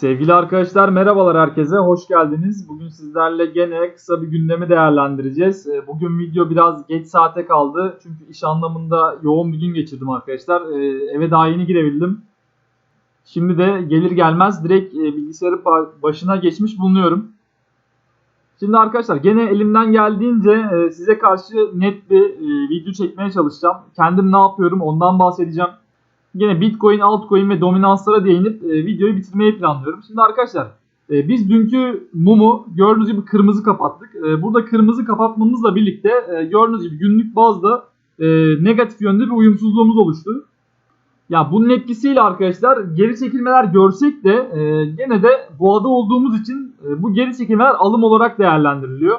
Sevgili arkadaşlar merhabalar herkese hoş geldiniz. Bugün sizlerle gene kısa bir gündemi değerlendireceğiz. Ee, Bugün video biraz geç saate kaldı çünkü iş anlamında yoğun bir gün geçirdim arkadaşlar. Ee, Eve daha yeni girebildim. Şimdi de gelir gelmez direkt e, bilgisayarın ba- başına geçmiş bulunuyorum. Şimdi arkadaşlar gene elimden geldiğince e, size karşı net bir e, video çekmeye çalışacağım. Kendim ne yapıyorum ondan bahsedeceğim. Yine Bitcoin, altcoin ve dominanslara değinip e, videoyu bitirmeyi planlıyorum. Şimdi arkadaşlar e, biz dünkü mumu gördüğünüz gibi kırmızı kapattık. E, burada kırmızı kapatmamızla birlikte e, gördüğünüz gibi günlük bazda e, negatif yönde bir uyumsuzluğumuz oluştu. Ya bunun etkisiyle arkadaşlar geri çekilmeler görsek de e, gene de boğada olduğumuz için e, bu geri çekilmeler alım olarak değerlendiriliyor.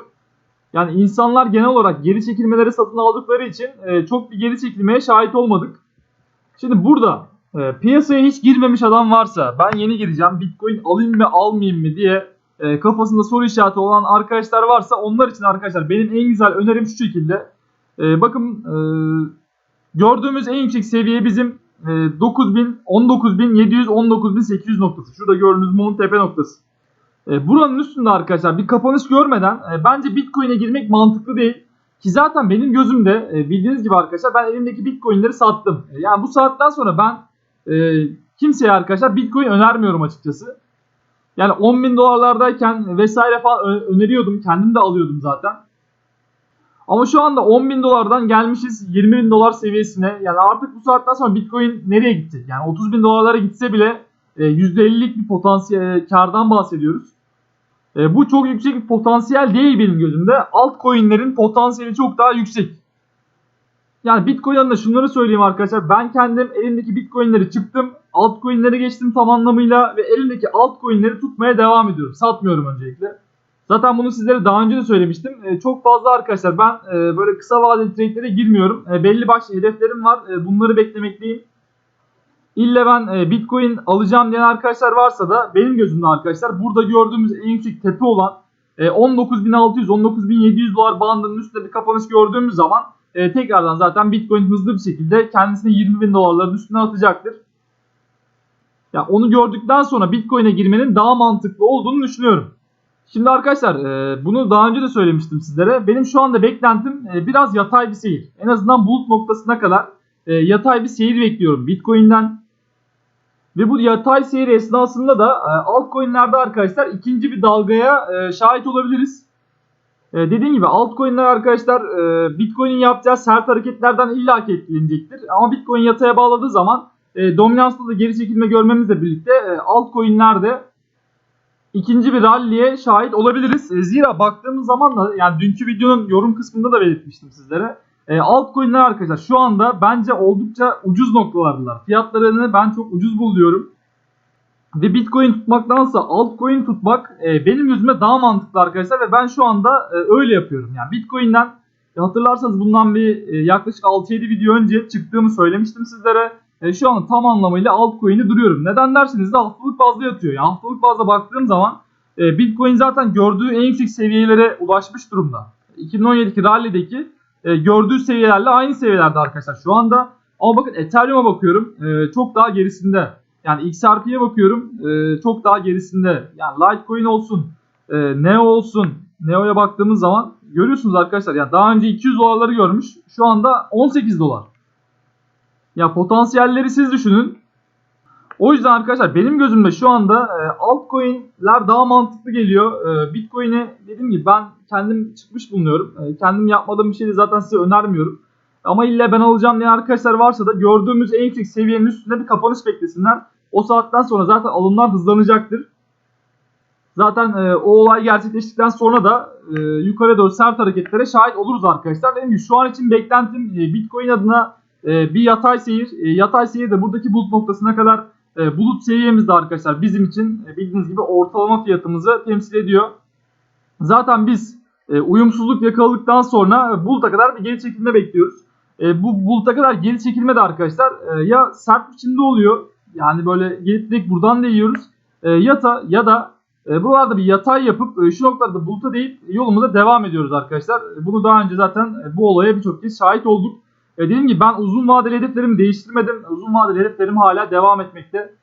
Yani insanlar genel olarak geri çekilmeleri satın aldıkları için e, çok bir geri çekilmeye şahit olmadık. Şimdi burada e, piyasaya hiç girmemiş adam varsa ben yeni gireceğim bitcoin alayım mı almayayım mı diye e, kafasında soru işareti olan arkadaşlar varsa onlar için arkadaşlar benim en güzel önerim şu şekilde. E, bakın e, gördüğümüz en yüksek seviye bizim e, 9000 19700 19800 noktası. Şurada gördüğünüz mumun tepe noktası. E, buranın üstünde arkadaşlar bir kapanış görmeden e, bence bitcoin'e girmek mantıklı değil. Ki zaten benim gözümde e, bildiğiniz gibi arkadaşlar ben elimdeki bitcoinleri sattım. E, Yani bu saatten sonra ben e, kimseye arkadaşlar bitcoin önermiyorum açıkçası. Yani 10 bin dolarlardayken vesaire falan öneriyordum. Kendim de alıyordum zaten. Ama şu anda 10 bin dolardan gelmişiz 20 bin dolar seviyesine. Yani artık bu saatten sonra bitcoin nereye gidecek? Yani 30 bin dolarlara gitse bile e, %50'lik bir potansiyel kardan bahsediyoruz. E, bu çok yüksek bir potansiyel değil benim gözümde. Altcoin'lerin potansiyeli çok daha yüksek. Yani Bitcoin adına şunları söyleyeyim arkadaşlar. Ben kendim elimdeki Bitcoin'leri çıktım. Altcoin'lere geçtim tam anlamıyla ve elimdeki altcoin'leri tutmaya devam ediyorum. Satmıyorum öncelikle. Zaten bunu sizlere daha önce de söylemiştim. E, çok fazla arkadaşlar ben e, böyle kısa vadeli trade'lere girmiyorum. E, belli başlı hedeflerim var. E, bunları beklemekteyim. İlle ben e, Bitcoin alacağım diyen arkadaşlar varsa da benim gözümde arkadaşlar burada gördüğümüz en yüksek tepe olan e, 19.600 19.700 dolar bandının üstünde bir kapanış gördüğümüz zaman e, tekrardan zaten Bitcoin hızlı bir şekilde kendisini 20.000 dolarların üstüne atacaktır. Ya onu gördükten sonra Bitcoin'e girmenin daha mantıklı olduğunu düşünüyorum. Şimdi arkadaşlar e, bunu daha önce de söylemiştim sizlere. Benim şu anda beklentim e, biraz yatay bir seyir. En azından bulut noktasına kadar e, yatay bir seyir bekliyorum Bitcoin'den. Ve bu yatay seyir esnasında da e, altcoin'lerde arkadaşlar ikinci bir dalgaya e, şahit olabiliriz. E, dediğim gibi altcoin'ler arkadaşlar Bitcoin'in yapacağı sert hareketlerden illaki etkilenecektir. Ama Bitcoin yataya bağladığı zaman dominanslı da geri çekilme görmemizle birlikte e, altcoin'lerde ikinci bir rally'e şahit olabiliriz. Zira baktığımız zaman da yani dünkü videonun yorum kısmında da belirtmiştim sizlere. E, altcoin'ler arkadaşlar şu anda bence oldukça ucuz noktalardılar. Fiyatlarını ben çok ucuz buluyorum. Ve Bitcoin tutmaktansa altcoin tutmak e, benim gözüme daha mantıklı arkadaşlar ve ben şu anda e, öyle yapıyorum. Yani Bitcoin'den e, hatırlarsanız bundan bir e, yaklaşık 6-7 video önce çıktığımı söylemiştim sizlere. E, şu anda tam anlamıyla altcoin'i duruyorum. Neden derseniz de haftalık bazda yatıyor. Yani haftalık bazda baktığım zaman e, Bitcoin zaten gördüğü en yüksek seviyelere ulaşmış durumda. 2017'deki rally'deki e, gördüğü seviyelerle aynı seviyelerde arkadaşlar şu anda. Ama bakın Ethereum'a bakıyorum e, çok daha gerisinde. Yani XRP'ye bakıyorum e, çok daha gerisinde. Yani Litecoin olsun, e, Neo olsun. Neo'ya baktığımız zaman görüyorsunuz arkadaşlar. Yani daha önce 200 dolarları görmüş. Şu anda 18 dolar. Ya potansiyelleri siz düşünün. O yüzden arkadaşlar benim gözümde şu anda e, altcoin'ler daha mantıklı geliyor. E, Bitcoin'e dediğim gibi ben kendim çıkmış bulunuyorum. E, kendim yapmadığım bir şeyi zaten size önermiyorum. Ama ille ben alacağım diyen arkadaşlar varsa da gördüğümüz en yüksek seviyenin üstünde bir kapanış beklesinler. O saatten sonra zaten alımlar hızlanacaktır. Zaten e, o olay gerçekleştikten sonra da e, yukarı doğru sert hareketlere şahit oluruz arkadaşlar. Gibi şu an için beklentim e, Bitcoin adına e, bir yatay seyir. E, yatay seyir de buradaki bulut noktasına kadar e, bulut seviyemizde arkadaşlar bizim için e, bildiğiniz gibi ortalama fiyatımızı temsil ediyor. Zaten biz e, uyumsuzluk yakaladıktan sonra e, buluta kadar bir geri çekilme bekliyoruz. E, bu buluta kadar geri çekilme de arkadaşlar e, ya sert biçimde oluyor. Yani böyle gelip direkt buradan da yiyoruz. E, ya da ya da e, buralarda bir yatay yapıp e, şu noktada buluta deyip yolumuza devam ediyoruz arkadaşlar. E, bunu daha önce zaten e, bu olaya birçok kez şahit olduk. E, dediğim gibi ben uzun vadeli hedeflerimi değiştirmedim. Uzun vadeli hedeflerim hala devam etmekte.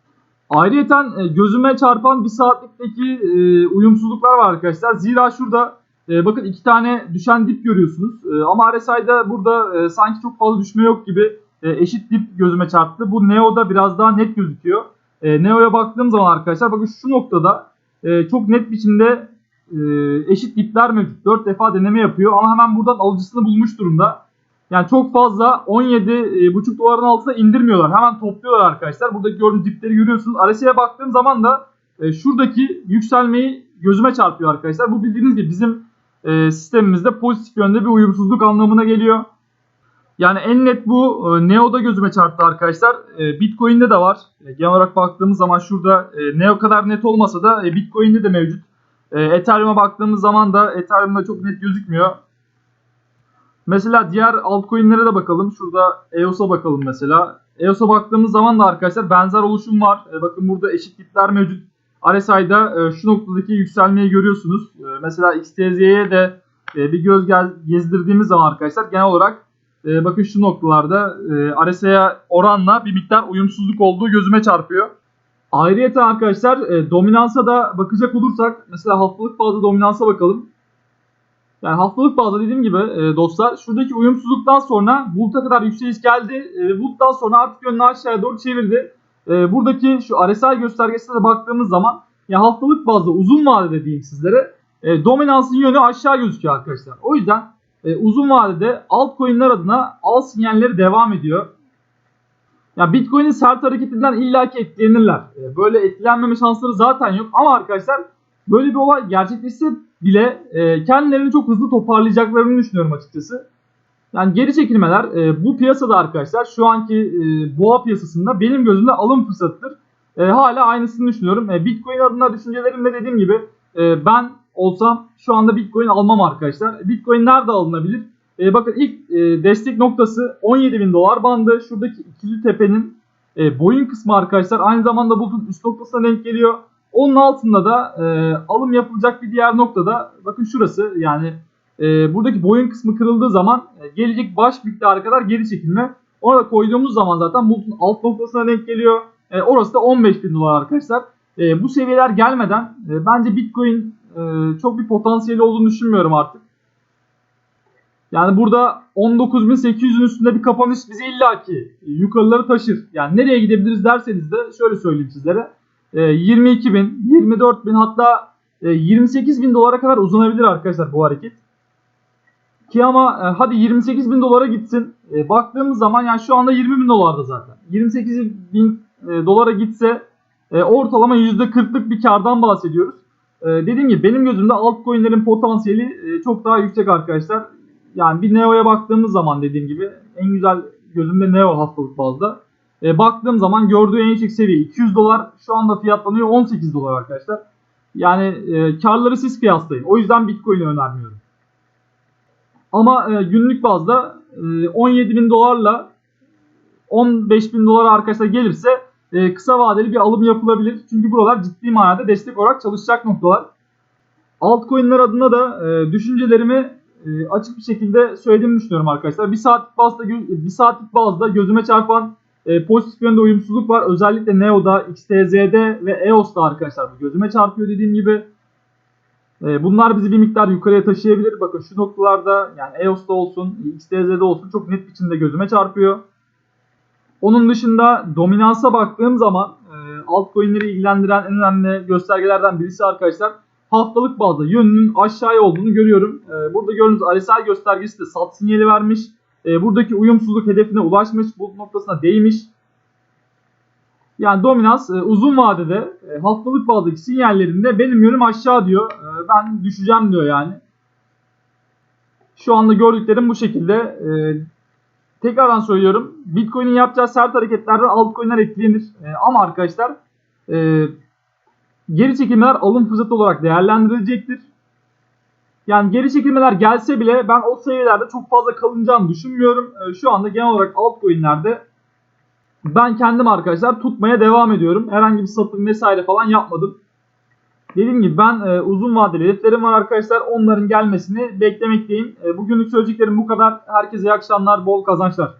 Ayrıyeten e, gözüme çarpan bir saatlikteki e, uyumsuzluklar var arkadaşlar. Zira şurada e, bakın iki tane düşen dip görüyorsunuz. Ama RSI'da burada sanki çok fazla düşme yok gibi eşit dip gözüme çarptı. Bu Neo'da biraz daha net gözüküyor. Neo'ya baktığım zaman arkadaşlar bakın şu noktada çok net biçimde eşit dipler mevcut. 4 defa deneme yapıyor ama hemen buradan alıcısını bulmuş durumda. Yani çok fazla 17,5 doların altına indirmiyorlar. Hemen topluyorlar arkadaşlar. Buradaki gördüğünüz dipleri görüyorsunuz. RSI'ye baktığım zaman da e, şuradaki yükselmeyi gözüme çarpıyor arkadaşlar. Bu bildiğiniz gibi bizim e, sistemimizde pozitif yönde bir uyumsuzluk anlamına geliyor. Yani en net bu e, Neo'da gözüme çarptı arkadaşlar. E, Bitcoin'de de var. E, genel olarak baktığımız zaman şurada e, Neo kadar net olmasa da e, Bitcoin'de de mevcut. E, Ethereum'a baktığımız zaman da Ethereum'da çok net gözükmüyor. Mesela diğer altcoin'lere de bakalım. Şurada EOS'a bakalım mesela. EOS'a baktığımız zaman da arkadaşlar benzer oluşum var. E, bakın burada eşitlikler mevcut. RSI'da e, şu noktadaki yükselmeyi görüyorsunuz. E, mesela XTZ'ye de e, bir göz gez, gezdirdiğimiz zaman arkadaşlar genel olarak e, bakın şu noktalarda e, RSI'ye oranla bir miktar uyumsuzluk olduğu gözüme çarpıyor. Ayrıca arkadaşlar e, dominansa da bakacak olursak mesela haftalık bazda dominansa bakalım. Yani haftalık bazda dediğim gibi e, dostlar şuradaki uyumsuzluktan sonra bulut'a kadar yükseliş geldi. E, bulut'tan sonra artık yönünü aşağıya doğru çevirdi. E, buradaki şu RSI göstergesine de baktığımız zaman ya haftalık bazda uzun vadede diyeyim sizlere e, dominansın yönü aşağı gözüküyor arkadaşlar. O yüzden e, uzun vadede altcoin'ler adına al sinyalleri devam ediyor. Ya Bitcoin'in sert hareketinden illaki etkilenirler. E, böyle etkilenmeme şansları zaten yok. Ama arkadaşlar böyle bir olay gerçekleşse bile e, kendilerini çok hızlı toparlayacaklarını düşünüyorum açıkçası. Yani geri çekilmeler e, bu piyasada arkadaşlar şu anki e, boğa piyasasında benim gözümde alım fırsatıdır. E, hala aynısını düşünüyorum. E, Bitcoin adına düşüncelerimde dediğim gibi e, ben olsam şu anda Bitcoin almam arkadaşlar. Bitcoin nerede alınabilir? E, bakın ilk e, destek noktası 17.000 dolar bandı. Şuradaki ikili tepenin e, boyun kısmı arkadaşlar aynı zamanda bulutun üst noktasına denk geliyor. Onun altında da e, alım yapılacak bir diğer noktada bakın şurası yani e, buradaki boyun kısmı kırıldığı zaman e, gelecek baş miktara kadar geri çekilme. Ona da koyduğumuz zaman zaten bulutun alt noktasına denk geliyor. E, orası da 15.000 dolar arkadaşlar. E, bu seviyeler gelmeden e, bence Bitcoin e, çok bir potansiyeli olduğunu düşünmüyorum artık. Yani burada 19.800'ün üstünde bir kapanış bizi illaki yukarıları taşır. Yani nereye gidebiliriz derseniz de şöyle söyleyeyim sizlere. 22 bin, 24 bin hatta 28 bin dolara kadar uzanabilir arkadaşlar bu hareket. Ki ama e, hadi 28 bin dolara gitsin. E, baktığımız zaman yani şu anda 20 bin dolarda zaten. 28 bin e, dolara gitse ortalama %40'lık bir kardan bahsediyoruz. Dediğim gibi benim gözümde altcoin'lerin potansiyeli çok daha yüksek arkadaşlar. Yani bir Neo'ya baktığımız zaman dediğim gibi en güzel gözümde Neo haftalık bazda. E, baktığım zaman gördüğü en yüksek seviye 200 dolar. Şu anda fiyatlanıyor 18 dolar arkadaşlar. Yani e, karları siz kıyaslayın. O yüzden Bitcoin'i önermiyorum. Ama e, günlük bazda e, 17 bin dolarla 15 bin dolar arkadaşlar gelirse e, kısa vadeli bir alım yapılabilir. Çünkü buralar ciddi manada destek olarak çalışacak noktalar. Altcoin'ler adına da e, düşüncelerimi e, açık bir şekilde söylediğimi düşünüyorum arkadaşlar. Bir saatlik bazda bir saatlik bazda gözüme çarpan e, pozitif yönde uyumsuzluk var. Özellikle Neo'da, XTZ'de ve EOS'ta arkadaşlar bu gözüme çarpıyor dediğim gibi. E, bunlar bizi bir miktar yukarıya taşıyabilir. Bakın şu noktalarda yani EOS'ta olsun, XTZ'de olsun çok net biçimde gözüme çarpıyor. Onun dışında dominansa baktığım zaman e, altcoin'leri ilgilendiren en önemli göstergelerden birisi arkadaşlar haftalık bazda yönünün aşağıya olduğunu görüyorum. E, burada gördüğünüz RSI göstergesi de sat sinyali vermiş. E, buradaki uyumsuzluk hedefine ulaşmış. Bu noktasına değmiş. Yani dominans e, uzun vadede e, haftalık bazdaki sinyallerinde benim yönüm aşağı diyor. E, ben düşeceğim diyor yani. Şu anda gördüklerim bu şekilde. E, tekrardan söylüyorum. Bitcoin'in yapacağı sert hareketlerden altcoin'ler etkilenir. E, ama arkadaşlar e, geri çekimler alım fırsatı olarak değerlendirilecektir. Yani geri çekilmeler gelse bile ben o seviyelerde çok fazla kalınacağını düşünmüyorum. Ee, şu anda genel olarak altcoin'lerde ben kendim arkadaşlar tutmaya devam ediyorum. Herhangi bir satım vesaire falan yapmadım. Dediğim gibi ben e, uzun vadeli hedeflerim var arkadaşlar. Onların gelmesini beklemekteyim. E, bugünlük söyleyeceklerim bu kadar. Herkese iyi akşamlar, bol kazançlar.